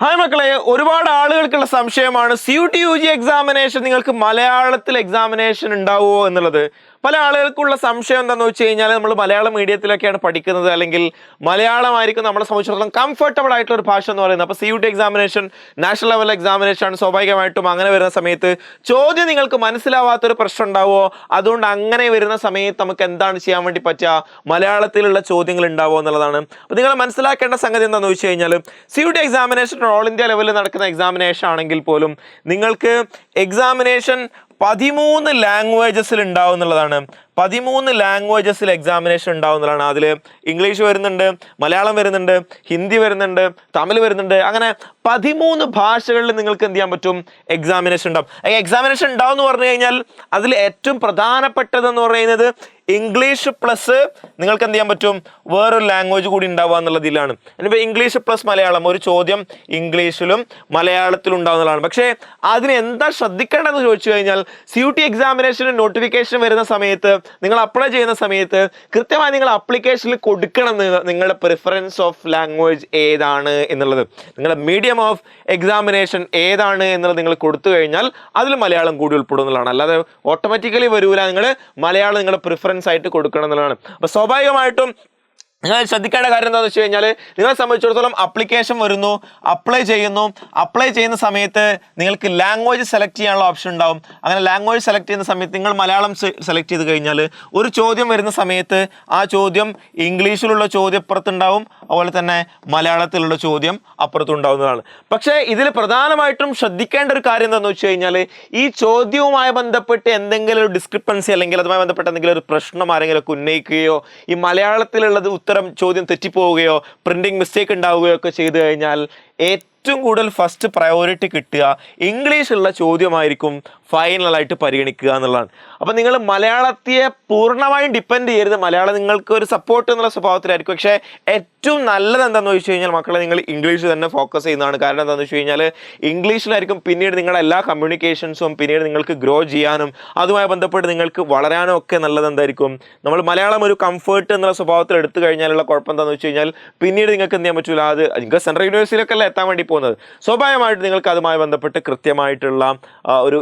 Hi മക്കളെ ഒരുപാട് ആളുകൾക്കുള്ള സംശയമാണ്. C U T U G examination നിങ്ങൾക്ക് മലയാളത്തിൽ എക്സാമിനേഷൻ ഉണ്ടാവുമോ എന്നുള്ളത്. പല ആളുകൾക്കുള്ള സംശയം എന്താണെന്ന് വെച്ച് കഴിഞ്ഞാൽ നമ്മൾ മലയാളം മീഡിയത്തിലൊക്കെയാണ് പഠിക്കുന്നത് അല്ലെങ്കിൽ മലയാളമായിരിക്കും നമ്മളെ സംബന്ധിച്ചിടത്തോളം കംഫർട്ടബിൾ ആയിട്ടുള്ള ഒരു ഭാഷ എന്ന് പറയുന്നത്. അപ്പോൾ C U T examination national level examination ആണ് സ്വാഭാവികമായിട്ടും അങ്ങനെ വരുന്ന സമയത്ത് ചോദ്യം നിങ്ങൾക്ക് മനസ്സിലാവാത്തൊരു പ്രശ്നം ഉണ്ടാവുമോ? അതുകൊണ്ട് അങ്ങനെ വരുന്ന സമയത്ത് നമുക്ക് എന്താണ് ചെയ്യാൻ വേണ്ടി പറ്റുക? മലയാളത്തിലുള്ള ചോദ്യങ്ങൾ ഉണ്ടാവുമോ എന്നുള്ളതാണ്. അപ്പോൾ നിങ്ങൾ മനസ്സിലാക്കേണ്ട സംഗതി എന്താണെന്ന് വെച്ച് കഴിഞ്ഞാൽ C U T examination all India ലെവലിൽ നടക്കുന്ന എക്സാമിനേഷൻ ആണെങ്കിൽ പോലും നിങ്ങൾക്ക് എക്സാമിനേഷൻ പതിമൂന്ന് ലാംഗ്വേജസിൽ ഉണ്ടാവും എന്നുള്ളതാണ് പതിമൂന്ന് ലാംഗ്വേജസിൽ എക്സാമിനേഷൻ ഉണ്ടാവുന്നതാണ്. അതിൽ ഇംഗ്ലീഷ് വരുന്നുണ്ട് മലയാളം വരുന്നുണ്ട് ഹിന്ദി വരുന്നുണ്ട് തമിഴ് വരുന്നുണ്ട്. അങ്ങനെ പതിമൂന്ന് ഭാഷകളിൽ നിങ്ങൾക്ക് എന്ത് ചെയ്യാൻ പറ്റും? എക്സാമിനേഷൻ ഉണ്ടാവും. എക്സാമിനേഷൻ ഉണ്ടാവും എന്ന് പറഞ്ഞു കഴിഞ്ഞാൽ അതിൽ ഏറ്റവും പ്രധാനപ്പെട്ടതെന്ന് പറയുന്നത് ഇംഗ്ലീഷ് പ്ലസ് നിങ്ങൾക്ക് എന്ത് ചെയ്യാൻ പറ്റും? വേറൊരു ലാംഗ്വേജ് കൂടി ഉണ്ടാവുക എന്നുള്ളതിലാണ് ഇനിയിപ്പോൾ ഇംഗ്ലീഷ് പ്ലസ് മലയാളം ഒരു ചോദ്യം ഇംഗ്ലീഷിലും മലയാളത്തിലും ഉണ്ടാവുന്നതാണ്. പക്ഷേ അതിന് എന്താ ശ്രദ്ധിക്കേണ്ടതെന്ന് ചോദിച്ചു കഴിഞ്ഞാൽ സി യു ടി എക്സാമിനേഷന് നോട്ടിഫിക്കേഷൻ വരുന്ന സമയത്ത് നിങ്ങൾ അപ്ലൈ ചെയ്യുന്ന സമയത്ത് കൃത്യമായി നിങ്ങൾ അപ്ലിക്കേഷനിൽ കൊടുക്കണം നിങ്ങളുടെ പ്രിഫറൻസ് ഓഫ് ലാംഗ്വേജ് ഏതാണ് എന്നുള്ളത്. നിങ്ങളുടെ മീഡിയം ഓഫ് എക്സാമിനേഷൻ ഏതാണ് എന്നുള്ളത് നിങ്ങൾ കൊടുത്തു കഴിഞ്ഞാൽ അതിൽ മലയാളം കൂടി ഉൾപ്പെടുന്നതാണ് അല്ലാതെ ഓട്ടോമാറ്റിക്കലി വരൂല. നിങ്ങൾ മലയാളം നിങ്ങളുടെ പ്രിഫറൻസ് ആയിട്ട് കൊടുക്കണം എന്നുള്ളതാണ്. അപ്പോൾ സ്വാഭാവികമായിട്ടും നിങ്ങൾ ശ്രദ്ധിക്കേണ്ട കാര്യം എന്താണെന്ന് വെച്ച് കഴിഞ്ഞാൽ നിങ്ങളെ സംബന്ധിച്ചിടത്തോളം അപ്ലിക്കേഷൻ വരുന്നു അപ്ലൈ ചെയ്യുന്നു. അപ്ലൈ ചെയ്യുന്ന സമയത്ത് നിങ്ങൾക്ക് ലാംഗ്വേജ് സെലക്ട് ചെയ്യാനുള്ള ഓപ്ഷൻ ഉണ്ടാവും. അങ്ങനെ ലാംഗ്വേജ് സെലക്ട് ചെയ്യുന്ന സമയത്ത് നിങ്ങൾ മലയാളം സെലക്ട് ചെയ്ത് കഴിഞ്ഞാൽ ഒരു ചോദ്യം വരുന്ന സമയത്ത് ആ ചോദ്യം ഇംഗ്ലീഷിലുള്ള ചോദ്യം അപ്പുറത്തുണ്ടാവും അതുപോലെ തന്നെ മലയാളത്തിലുള്ള ചോദ്യം അപ്പുറത്തുണ്ടാവുന്നതാണ്. പക്ഷേ ഇതിൽ പ്രധാനമായിട്ടും ശ്രദ്ധിക്കേണ്ട ഒരു കാര്യം എന്താണെന്ന് വെച്ച് കഴിഞ്ഞാൽ ഈ ചോദ്യവുമായി ബന്ധപ്പെട്ട് എന്തെങ്കിലും ഒരു ഡിസ്ക്രിപ്പൻസി അല്ലെങ്കിൽ അതുമായി ബന്ധപ്പെട്ട് എന്തെങ്കിലും ഒരു പ്രശ്നം ആരെങ്കിലും ഒക്കെ ഉന്നയിക്കുകയോ ഈ മലയാളത്തിലുള്ളത് ഉത്തരം ചോദ്യം തെറ്റിപ്പോവുകയോ പ്രിന്റിംഗ് മിസ്റ്റേക്ക് ഉണ്ടാവുകയോ ഒക്കെ ചെയ്തു കഴിഞ്ഞാൽ ഏറ്റവും കൂടുതൽ ഫസ്റ്റ് പ്രയോറിറ്റി കിട്ടുക ഇംഗ്ലീഷുള്ള ചോദ്യമായിരിക്കും ഫൈനലായിട്ട് പരിഗണിക്കുക എന്നുള്ളതാണ്. അപ്പോൾ നിങ്ങൾ മലയാളത്തെ പൂർണമായും ഡിപ്പെൻഡ് ചെയ്യരുത്. മലയാളം നിങ്ങൾക്ക് ഒരു സപ്പോർട്ട് എന്നുള്ള സ്വഭാവത്തിലായിരിക്കും. പക്ഷേ ഏറ്റവും നല്ലത് എന്താണെന്ന് വെച്ച് കഴിഞ്ഞാൽ മക്കളെ നിങ്ങൾ ഇംഗ്ലീഷ് തന്നെ ഫോക്കസ് ചെയ്യുന്നതാണ്. കാരണം എന്താണെന്ന് വെച്ച് കഴിഞ്ഞാൽ ഇംഗ്ലീഷിലായിരിക്കും പിന്നീട് നിങ്ങളുടെ എല്ലാ കമ്മ്യൂണിക്കേഷൻസും പിന്നീട് നിങ്ങൾക്ക് ഗ്രോ ചെയ്യാനും അതുമായി ബന്ധപ്പെട്ട് നിങ്ങൾക്ക് വളരാനും ഒക്കെ നല്ലത് എന്തായിരിക്കും? നമ്മൾ മലയാളം ഒരു കംഫേർട്ട് എന്നുള്ള സ്വഭാവത്തിൽ എടുത്തു കഴിഞ്ഞാലുള്ള കുഴപ്പം എന്താണെന്ന് വെച്ച് കഴിഞ്ഞാൽ പിന്നീട് നിങ്ങൾക്ക് എന്ത് ചെയ്യാൻ പറ്റില്ല അത് നിങ്ങൾക്ക് സെൻട്രൽ യൂണിവേഴ്സിറ്റിയിലൊക്കെ അല്ലേ? എത്താൻ വേണ്ടി പോകുന്നത്. സ്വാഭാവികമായിട്ട് നിങ്ങൾക്ക് അതുമായി ബന്ധപ്പെട്ട് കൃത്യമായിട്ടുള്ള ഒരു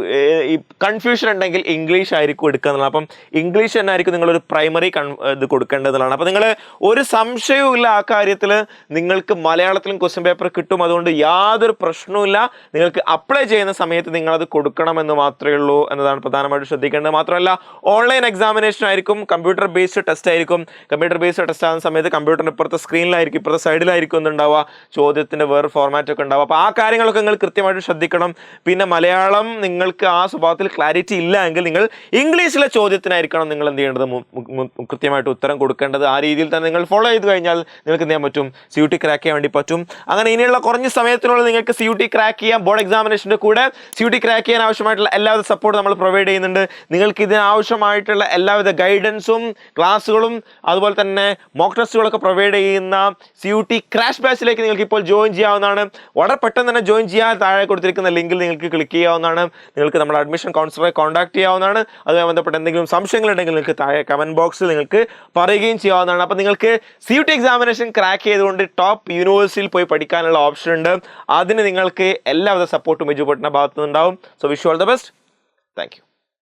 ഈ കൺഫ്യൂഷൻ ഉണ്ടെങ്കിൽ ഇംഗ്ലീഷ് ആയിരിക്കും എടുക്കുക എന്നുള്ളത് അപ്പം ഇംഗ്ലീഷ് തന്നെ ആയിരിക്കും നിങ്ങളൊരു പ്രൈമറി കൺ ഇത് കൊടുക്കേണ്ടതാണ് അപ്പം നിങ്ങൾ ഒരു സംശയവും ഇല്ല ആ കാര്യത്തിൽ നിങ്ങൾക്ക് മലയാളത്തിലും ക്വസ്റ്റ്യൻ പേപ്പർ കിട്ടും. അതുകൊണ്ട് യാതൊരു പ്രശ്നവുമില്ല നിങ്ങൾക്ക് അപ്ലൈ ചെയ്യുന്ന സമയത്ത് നിങ്ങളത് കൊടുക്കണമെന്ന് മാത്രമേ ഉള്ളൂ എന്നതാണ് പ്രധാനമായിട്ടും ശ്രദ്ധിക്കേണ്ടത്. മാത്രമല്ല ഓൺലൈൻ എക്സാമിനേഷൻ ആയിരിക്കും. കമ്പ്യൂട്ടർ ബേസ്ഡ് ടെസ്റ്റ് ആയിരിക്കും. കമ്പ്യൂട്ടർ ബേസ്ഡ് ടെസ്റ്റ് ആകുന്ന സമയത്ത് കമ്പ്യൂട്ടറിന് ഇപ്പുറത്തെ സ്ക്രീനിലായിരിക്കും ഇപ്പുറത്തെ സൈഡിലായിരിക്കും എന്നുണ്ടാവുക ചോദ്യത്തിന്റെ വേറെ ഫോർമാറ്റ് ഒക്കെ ഉണ്ടാവും. അപ്പോൾ ആ കാര്യങ്ങളൊക്കെ നിങ്ങൾ കൃത്യമായിട്ട് ശ്രദ്ധിക്കണം. പിന്നെ മലയാളം നിങ്ങൾക്ക് ആ സ്വഭാവത്തിൽ ക്ലാരിറ്റി ഇല്ല എങ്കിൽ നിങ്ങൾ ഇംഗ്ലീഷിലെ ചോദ്യത്തിനായിരിക്കണം നിങ്ങൾ എന്ത് ചെയ്യേണ്ടത്? കൃത്യമായിട്ട് ഉത്തരം കൊടുക്കേണ്ടത്. ആ രീതിയിൽ തന്നെ നിങ്ങൾ ഫോളോ ചെയ്ത് കഴിഞ്ഞാൽ നിങ്ങൾക്ക് എന്ത് ചെയ്യാൻ പറ്റും? സി യു ടി ക്രാക്ക് ചെയ്യാൻ വേണ്ടി പറ്റും. അങ്ങനെ ഇനിയുള്ള കുറഞ്ഞ സമയത്തിനുള്ളിൽ നിങ്ങൾക്ക് സി യു ടി ക്രാക്ക് ചെയ്യാം. ബോർഡ് എക്സാമിനേഷന്റെ കൂടെ സി യു ടി ക്രാക്ക് ചെയ്യാൻ ആവശ്യമായിട്ടുള്ള എല്ലാവിധ സപ്പോർട്ട് നമ്മൾ പ്രൊവൈഡ് ചെയ്യുന്നുണ്ട്. നിങ്ങൾക്ക് ഇതിനാവശ്യമായിട്ടുള്ള എല്ലാവിധ ഗൈഡൻസും ക്ലാസ്സുകളും അതുപോലെ തന്നെ മോക്ക് ടെസ്റ്റുകളൊക്കെ പ്രൊവൈഡ് ചെയ്യുന്ന സി യു ടി ക്രാഷ് ബാച്ചിലേക്ക് നിങ്ങൾക്ക് ഇപ്പോൾ ജോയിൻ ചെയ്യാവുന്നതാണ് വളരെ പെട്ടെന്ന് തന്നെ ജോയിൻ ചെയ്യാൻ താഴെ കൊടുത്തിരിക്കുന്ന ലിങ്കിൽ നിങ്ങൾക്ക് ക്ലിക്ക് ചെയ്യാവുന്നതാണ്. നിങ്ങൾക്ക് നമ്മുടെ അഡ്മിഷൻ കൗൺസിലറെ കോൺടാക്ട് ചെയ്യാവുന്നതാണ്. അതുമായി ബന്ധപ്പെട്ട് എന്തെങ്കിലും സംശയങ്ങളുണ്ടെങ്കിൽ നിങ്ങൾക്ക് താഴെ കമന്റ് ബോക്സിൽ നിങ്ങൾക്ക് പറയുകയും ചെയ്യാവുന്നതാണ്. അപ്പോൾ നിങ്ങൾക്ക് C U T examination crack ചെയ്തുകൊണ്ട് ടോപ്പ് യൂണിവേഴ്സിറ്റിയിൽ പോയി പഠിക്കാനുള്ള ഓപ്ഷൻ ഉണ്ട്. അതിന് നിങ്ങൾക്ക് എല്ലാവിധ സപ്പോർട്ടും എജുപെട്ടിന്റെ ഭാഗത്തുനിന്നുണ്ടാവും. So wish all the best thank